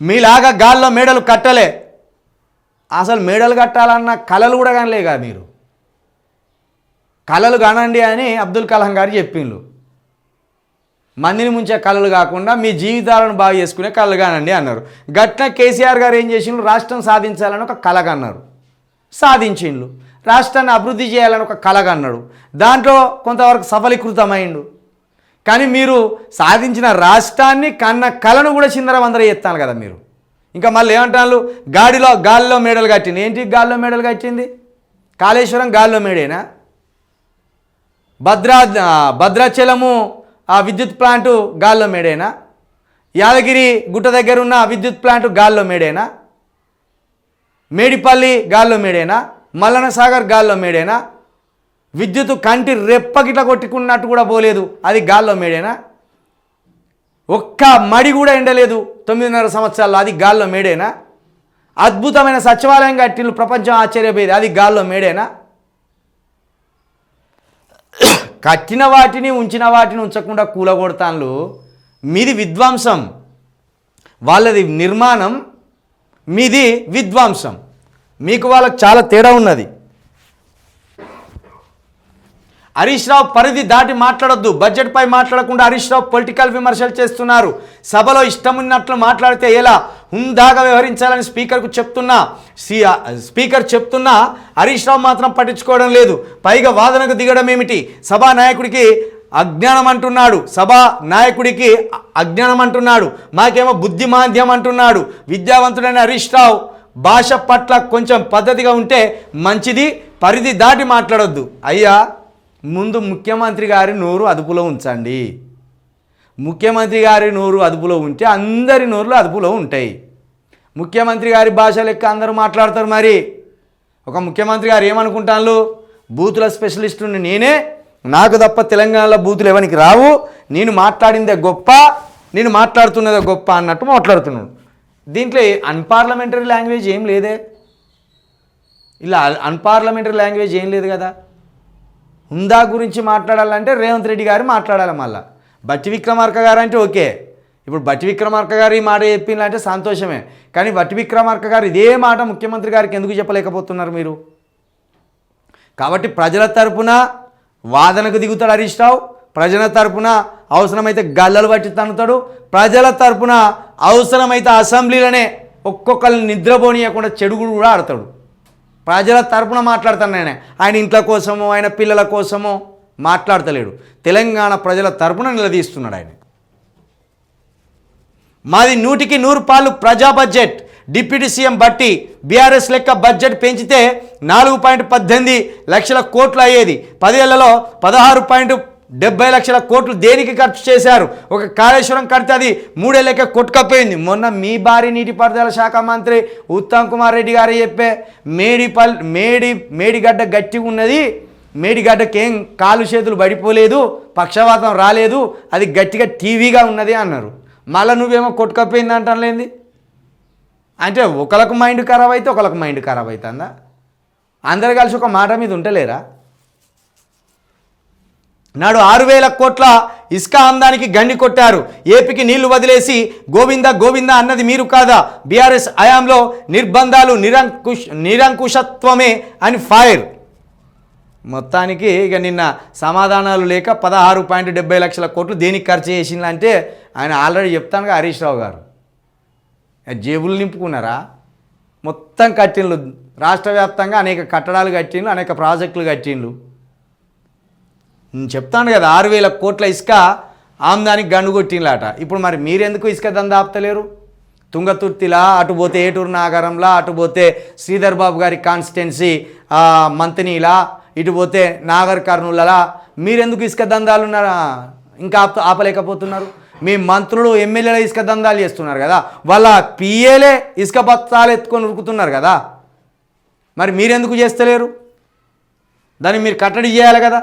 మీలాగా గాల్లో మేడలు కట్టలే. అసలు మేడలు కట్టాలన్న కళలు కూడా కానలేగా మీరు. కళలు కానండి అని అబ్దుల్ కలాం గారు చెప్పిండ్రు. మందిని ముంచే కళలు కాకుండా మీ జీవితాలను బాగా చేసుకునే కళలు కానండి అన్నారు. గట్ల కేసీఆర్ గారు ఏం చేసిండ్రు? రాష్ట్రం సాధించాలని ఒక కళగా అన్నారు సాధించిండ్రు. రాష్ట్రాన్ని అభివృద్ధి చేయాలని ఒక కళగా అన్నాడు దాంట్లో కొంతవరకు సఫలీకృతమైండు. కానీ మీరు సాధించిన రాష్ట్రాన్ని కన్న కళను కూడా చిందరవందర చేస్తాను కదా మీరు. ఇంకా మళ్ళీ ఏమంటారు? గాడిలో గాలిలో మేడలు కట్టింది. ఏంటి గాల్లో మేడలు కట్టింది? కాళేశ్వరం గాల్లో మేడేనా? భద్రా భద్రాచలము ఆ విద్యుత్ ప్లాంటు గాల్లో మేడేనా? యాదగిరి గుట్ట దగ్గర ఉన్న విద్యుత్ ప్లాంటు గాల్లో మేడేనా? మేడిపల్లి గాల్లో మేడేనా? మల్లన సాగర్ గాల్లో మేడేనా? విద్యుత్ కంటి రెప్పగిట్ల కొట్టుకున్నట్టు కూడా పోలేదు. అది గాల్లో మేడేనా? ఒక్క మడి కూడా ఎండలేదు తొమ్మిదిన్నర సంవత్సరాల్లో. అది గాల్లో మేడేనా? అద్భుతమైన సచివాలయం కట్టిల్లు ప్రపంచం ఆశ్చర్యపోయేది. అది గాల్లో మేడేనా? కట్టిన వాటిని ఉంచిన వాటిని ఉంచకుండా కూలగొడతాన్లు. మీది విధ్వంసం. వాళ్ళది నిర్మాణం మీది విధ్వంసం. మీకు వాళ్ళకి చాలా తేడా ఉన్నది. హరీష్ రావు పరిధి దాటి మాట్లాడొద్దు. బడ్జెట్పై మాట్లాడకుండా హరీష్ రావు పొలిటికల్ విమర్శలు చేస్తున్నారు. సభలో ఇష్టం ఉన్నట్లు మాట్లాడితే ఎలా? హుందాగా వ్యవహరించాలని స్పీకర్కు చెప్తున్నా. సి స్పీకర్ చెప్తున్నా హరీష్ రావు మాత్రం పట్టించుకోవడం లేదు. పైగా వాదనకు దిగడం ఏమిటి? సభా నాయకుడికి అజ్ఞానం అంటున్నాడు. సభా నాయకుడికి అజ్ఞానం అంటున్నాడు. మాకేమో బుద్ధి మాంద్యం అంటున్నాడు. విద్యావంతుడైన హరీష్ రావు భాష పట్ల కొంచెం పద్ధతిగా ఉంటే మంచిది. పరిధి దాటి మాట్లాడొద్దు. అయ్యా! ముందు ముఖ్యమంత్రి గారి నోరు అదుపులో ఉంచండి. ముఖ్యమంత్రి గారి నోరు అదుపులో ఉంటే అందరి నోరులు అదుపులో ఉంటాయి. ముఖ్యమంత్రి గారి భాష లెక్క అందరూ మాట్లాడతారు మరి. ఒక ముఖ్యమంత్రి గారు ఏమనుకుంటాను బూతుల స్పెషలిస్టుని నేనే నాకు తప్ప తెలంగాణలో బూతులు ఎవరికి రావు. నేను మాట్లాడిందే గొప్ప నేను మాట్లాడుతున్నదే గొప్ప అన్నట్టు మాట్లాడుతున్నాడు. దీంట్లో అన్పార్లమెంటరీ లాంగ్వేజ్ ఏం లేదే. ఇలా అన్పార్లమెంటరీ లాంగ్వేజ్ ఏం లేదు కదా. హుందా గురించి మాట్లాడాలంటే రేవంత్ రెడ్డి గారు మాట్లాడాలి మళ్ళా. బట్టి విక్రమార్క గారు అంటే ఓకే. ఇప్పుడు బట్టి విక్రమార్క గారు ఈ మాట చెప్పిందంటే సంతోషమే. కానీ బట్టి విక్రమార్క గారు ఇదే మాట ముఖ్యమంత్రి గారికి ఎందుకు చెప్పలేకపోతున్నారు మీరు? కాబట్టి ప్రజల తరపున వాదనకు దిగుతాడు హరీష్ రావు. ప్రజల తరపున అవసరమైతే గల్లలు పట్టి తన్నుతాడు. ప్రజల తరపున అవసరమైతే అసెంబ్లీలోనే ఒక్కొక్కరిని నిద్రపోనీయకుండా చెడుగుడు కూడా ఆడతాడు. ప్రజల తరపున మాట్లాడుతాను ఆయన ఆయన ఇంట్ల కోసమో ఆయన పిల్లల కోసమో మాట్లాడతలేడు. తెలంగాణ ప్రజల తరపున నిలదీస్తున్నాడు ఆయన. మాది నూటికి నూరు పాలు ప్రజా budget. Deputy CM Bhatti BRS లెక్క బడ్జెట్ పెంచితే నాలుగు పాయింట్ పద్దెనిమిది లక్షల కోట్లు అయ్యేది. పదేళ్ళలో పదహారు పాయింట్ డెబ్బై లక్షల కోట్లు దేనికి ఖర్చు చేశారు? ఒక కాళేశ్వరం కడితే అది మూడేళ్ళకే కొట్టుకపోయింది. మొన్న మీ భారీ నీటిపారుదల శాఖ మంత్రి ఉత్తమ్ కుమార్ రెడ్డి గారు చెప్పే మేడిపల్ మేడి మేడిగడ్డ గట్టిగా ఉన్నది మేడిగడ్డకి ఏం కాలు చేతులు పడిపోలేదు పక్షవాతం రాలేదు అది గట్టిగా టీవీగా ఉన్నది అన్నారు. మళ్ళీ నువ్వేమో కొట్టుకపోయింది అంటలేంది అంటే ఒకళ్ళకు మైండ్ ఖరాబ్ అయితే ఒకళ్ళకు మైండ్ ఖరాబ్ అవుతుందా? అందరు కలిసి ఒక మాట మీద ఉంటలేరా? నాడు ఆరు వేల కోట్ల ఇసుక అందానికి గండి కొట్టారు. ఏపీకి నీళ్ళు వదిలేసి గోవింద గోవింద అన్నది మీరు కాదా? బీఆర్ఎస్ హయాంలో నిర్బంధాలు నిరంకుశ నిరంకుశత్వమే అని ఫైర్. మొత్తానికి ఇక నిన్న సమాధానాలు లేక పదహారు పాయింట్ డెబ్బై లక్షల కోట్లు దేనికి ఖర్చు చేసిందంటే ఆయన ఆల్రెడీ చెప్తాను హరీష్ రావు గారు. జేబులు నింపుకున్నారా? మొత్తం కట్టిండ్లు. రాష్ట్ర వ్యాప్తంగా అనేక కట్టడాలు కట్టిండ్లు అనేక ప్రాజెక్టులు కట్టిండ్లు. చెప్తాను కదా ఆరు వేల కోట్ల ఇసుక ఆమ్దానికి గండు కొట్టిండ్లాట. ఇప్పుడు మరి మీరెందుకు ఇసుక దందా ఆపుతలేరు? తుంగతుర్తిలా అటు పోతే ఏటూరు నాగరంలా అటు పోతే శ్రీధర్ బాబు గారి కాన్స్టిట్యున్సీ మంతనీలా ఇటు పోతే నాగర్ కర్నూలలా మీరెందుకు ఇసుక దందాలు ఉన్నారా ఇంకా ఆప ఆపలేకపోతున్నారు. మీ మంత్రులు ఎమ్మెల్యేల ఇసుక దందాలు చేస్తున్నారు కదా. వాళ్ళ పిఏలే ఇసుక బత్తాలు ఎత్తుకొని ఉరుకుతున్నారు కదా. మరి మీరెందుకు చేస్తలేరు? దాన్ని మీరు కట్టడి చేయాలి కదా.